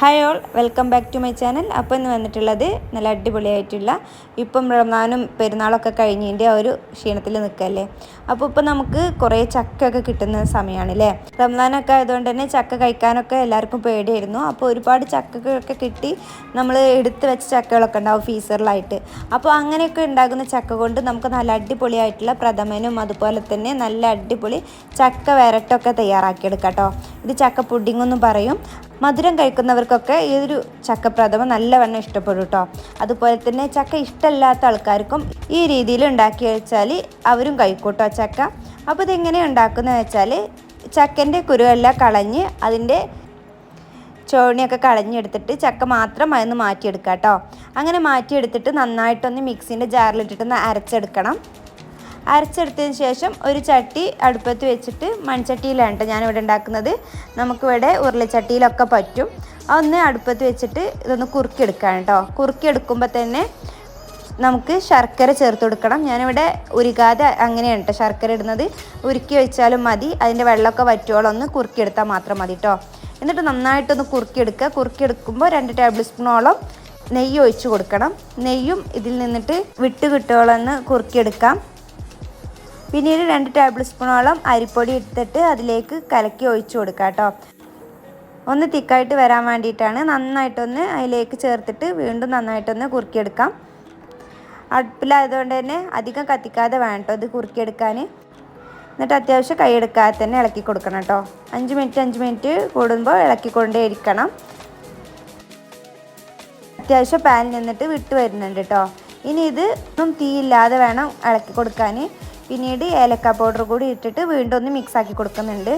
Hi all welcome back to my channel അപ്പോൾ ഇന്ന് വന്നിട്ടുള്ളത് നല്ല അടിപൊളിയായിട്ടുള്ള ഇപ്പം റമദാനും പെരുന്നാളൊക്കെ കഴിഞ്ഞതിന്റെ ആ ഒരു ക്ഷീണത്തിൽ നിൽക്കല്ലേ? അപ്പോൾ ഇപ്പോൾ നമുക്ക് കുറേ ചക്കയൊക്കെ കിട്ടുന്ന സമയമാണ് അല്ലേ റംസാനൊക്കെ ആയതുകൊണ്ട് തന്നെ ചക്ക കഴിക്കാനൊക്കെ എല്ലാവർക്കും പേടിയായിരുന്നു. അപ്പോൾ ഒരുപാട് ചക്കകളൊക്കെ കിട്ടി നമ്മൾ എടുത്ത് വെച്ച ചക്കകളൊക്കെ ഉണ്ടാവും ഫീസറിലായിട്ട് അപ്പോൾ അങ്ങനെയൊക്കെ ഉണ്ടാകുന്ന ചക്ക കൊണ്ട് നമുക്ക് നല്ല അടിപൊളിയായിട്ടുള്ള പ്രഥമനും അതുപോലെ തന്നെ നല്ല അടിപൊളി ചക്ക വരട്ടൊക്കെ തയ്യാറാക്കിയെടുക്കാം കേട്ടോ. ഇത് ചക്ക പുഡിംഗ് എന്നും പറയും. മധുരം കഴിക്കുന്നവർക്കൊക്കെ ഈ ഒരു ചക്കപ്രഥമ നല്ലവണ്ണം ഇഷ്ടപ്പെടും കേട്ടോ അതുപോലെ തന്നെ ചക്ക ഇഷ്ടമല്ലാത്ത ആൾക്കാർക്കും ഈ രീതിയിൽ ഉണ്ടാക്കി വെച്ചാൽ അവരും കഴിക്കൂട്ടോ ചക്ക. അപ്പോൾ ഇതെങ്ങനെ ഉണ്ടാക്കുന്നത് വെച്ചാൽ ചക്കന്റെ കുരുവെല്ലാം കളഞ്ഞ് അതിന്റെ ചോണിയൊക്കെ കളഞ്ഞെടുത്തിട്ട് ചക്ക മാത്രം അതിന് മാറ്റിയെടുക്കാം കേട്ടോ അങ്ങനെ മാറ്റിയെടുത്തിട്ട് നന്നായിട്ടൊന്ന് മിക്സിന്റെ ജാറിലിട്ടിട്ടൊന്ന് അരച്ചെടുക്കണം. അരച്ചെടുത്തതിന് ശേഷം ഒരു ചട്ടി അടുപ്പത്ത് വെച്ചിട്ട് മൺചട്ടിയിലാണ് കേട്ടോ ഞാനിവിടെ ഉണ്ടാക്കുന്നത്. നമുക്കിവിടെ ഉരുളിച്ചട്ടിയിലൊക്കെ പറ്റും. അതൊന്ന് അടുപ്പത്ത് വെച്ചിട്ട് ഇതൊന്ന് കുറുക്കിയെടുക്കുകയാണ് കേട്ടോ കുറുക്കിയെടുക്കുമ്പോൾ തന്നെ നമുക്ക് ശർക്കര ചേർത്ത് കൊടുക്കണം. ഞാനിവിടെ ഉരുകാതെ അങ്ങനെയാണ് കേട്ടോ ശർക്കര ഇടുന്നത്. ഉരുക്കി വെച്ചാലും മതി. അതിന്റെ വെള്ളമൊക്കെ വറ്റുവോളം ഒന്ന് കുറുക്കിയെടുത്താൽ മാത്രം മതി കേട്ടോ എന്നിട്ട് നന്നായിട്ടൊന്ന് കുറുക്കിയെടുക്കുക. കുറുക്കിയെടുക്കുമ്പോൾ രണ്ട് ടേബിൾ സ്പൂണോളം നെയ്യ് ഒഴിച്ച് കൊടുക്കണം. നെയ്യും ഇതിൽ നിന്നിട്ട് വിട്ട് കിട്ടുവോളം ഒന്ന് കുറുക്കിയെടുക്കാം. പിന്നീട് രണ്ട് ടേബിൾ സ്പൂണോളം അരിപ്പൊടി എടുത്തിട്ട് അതിലേക്ക് കലക്കി ഒഴിച്ചു കൊടുക്കുക കേട്ടോ. ഒന്ന് തിക്കായിട്ട് വരാൻ വേണ്ടിയിട്ടാണ് നന്നായിട്ടൊന്ന് അതിലേക്ക് ചേർത്തിട്ട് വീണ്ടും നന്നായിട്ടൊന്ന് കുറുക്കിയെടുക്കാം. അടുപ്പിലായതുകൊണ്ട് തന്നെ അധികം കത്തിക്കാതെ വേണം ഇത് കുറുക്കിയെടുക്കാൻ. എന്നിട്ട് അത്യാവശ്യം കൈയെടുക്കാതെ തന്നെ ഇളക്കി കൊടുക്കണം കേട്ടോ. അഞ്ച് മിനിറ്റ് അഞ്ച് മിനിറ്റ് കൂടുമ്പോൾ ഇളക്കിക്കൊണ്ടേ ഇരിക്കണം അത്യാവശ്യം പാനിൽ നിന്നിട്ട് വിട്ട് വരുന്നുണ്ട് കേട്ടോ. ഇനി ഇത് ഒന്നും തീയില്ലാതെ വേണം ഇളക്കി കൊടുക്കാൻ. പിന്നീട് ഏലക്ക പൗഡർ കൂടി ഇട്ടിട്ട് വീണ്ടും ഒന്ന് മിക്സ് ആക്കി കൊടുക്കുന്നുണ്ട്.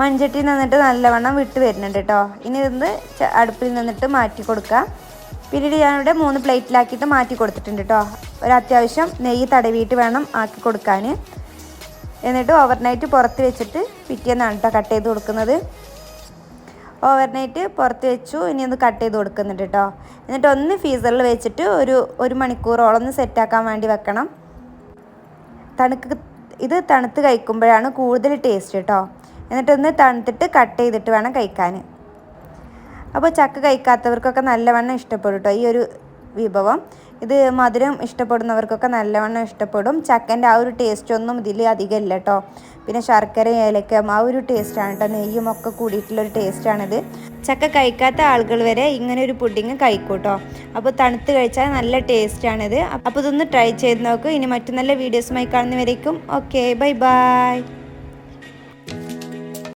മൺചട്ടി നിന്നിട്ട് നല്ലവണ്ണം വിട്ട് വരുന്നുണ്ട് കേട്ടോ ഇനി ഇതൊന്ന് അടുപ്പിൽ നിന്നിട്ട് മാറ്റി കൊടുക്കുക പിന്നീട് ഞാനിവിടെ മൂന്ന് പ്ലേറ്റിലാക്കിയിട്ട് മാറ്റി കൊടുത്തിട്ടുണ്ട് കേട്ടോ ഒരു അത്യാവശ്യം നെയ്യ് തടവിയിട്ട് വേണം ആക്കി കൊടുക്കാൻ. എന്നിട്ട് ഓവർനൈറ്റ് പുറത്ത് വെച്ചിട്ട് പിറ്റേന്നാണ് കേട്ടോ കട്ട് ചെയ്ത് കൊടുക്കുന്നത്. ഓവർനൈറ്റ് പുറത്ത് വെച്ചു ഇനി ഒന്ന് കട്ട് ചെയ്ത് കൊടുക്കുന്നുണ്ട് കേട്ടോ എന്നിട്ട് ഒന്ന് ഫീസറിൽ വെച്ചിട്ട് ഒരു ഒരു മണിക്കൂറോളം ഒന്ന് സെറ്റാക്കാൻ വേണ്ടി വെക്കണം. തണുക്ക് ഇത് തണുത്ത് കഴിക്കുമ്പോഴാണ് കൂടുതൽ ടേസ്റ്റ് കേട്ടോ എന്നിട്ടൊന്ന് തണുത്തിട്ട് കട്ട് ചെയ്തിട്ട് വേണം കഴിക്കാൻ. അപ്പോൾ ചക്ക കഴിക്കാത്തവർക്കൊക്കെ നല്ലവണ്ണം ഇഷ്ടപ്പെടും കേട്ടോ ഈ ഒരു വിഭവം. ഇത് മധുരം ഇഷ്ടപ്പെടുന്നവർക്കൊക്കെ നല്ലവണ്ണം ഇഷ്ടപ്പെടും. ചക്കന്റെ ആ ഒരു ടേസ്റ്റ് ഒന്നും ഇതിൽ അധികം ഇല്ല കേട്ടോ പിന്നെ ശർക്കര ഏലക്കം ആ ഒരു ടേസ്റ്റാണ് കേട്ടോ നെയ്യും ഒക്കെ കൂടിയിട്ടുള്ളൊരു ടേസ്റ്റാണിത് ചക്ക കഴിക്കാത്ത ആളുകൾ വരെ ഇങ്ങനെ ഒരു പുഡിങ് കഴിക്കൂട്ടോ കേട്ടോ അപ്പോൾ തണുത്ത് കഴിച്ചാൽ നല്ല ടേസ്റ്റാണിത് അപ്പോൾ ഇതൊന്ന് ട്രൈ ചെയ്ത് നോക്കും. ഇനി മറ്റു നല്ല വീഡിയോസുമായി കാണുന്നവരേക്കും. Okay bye bye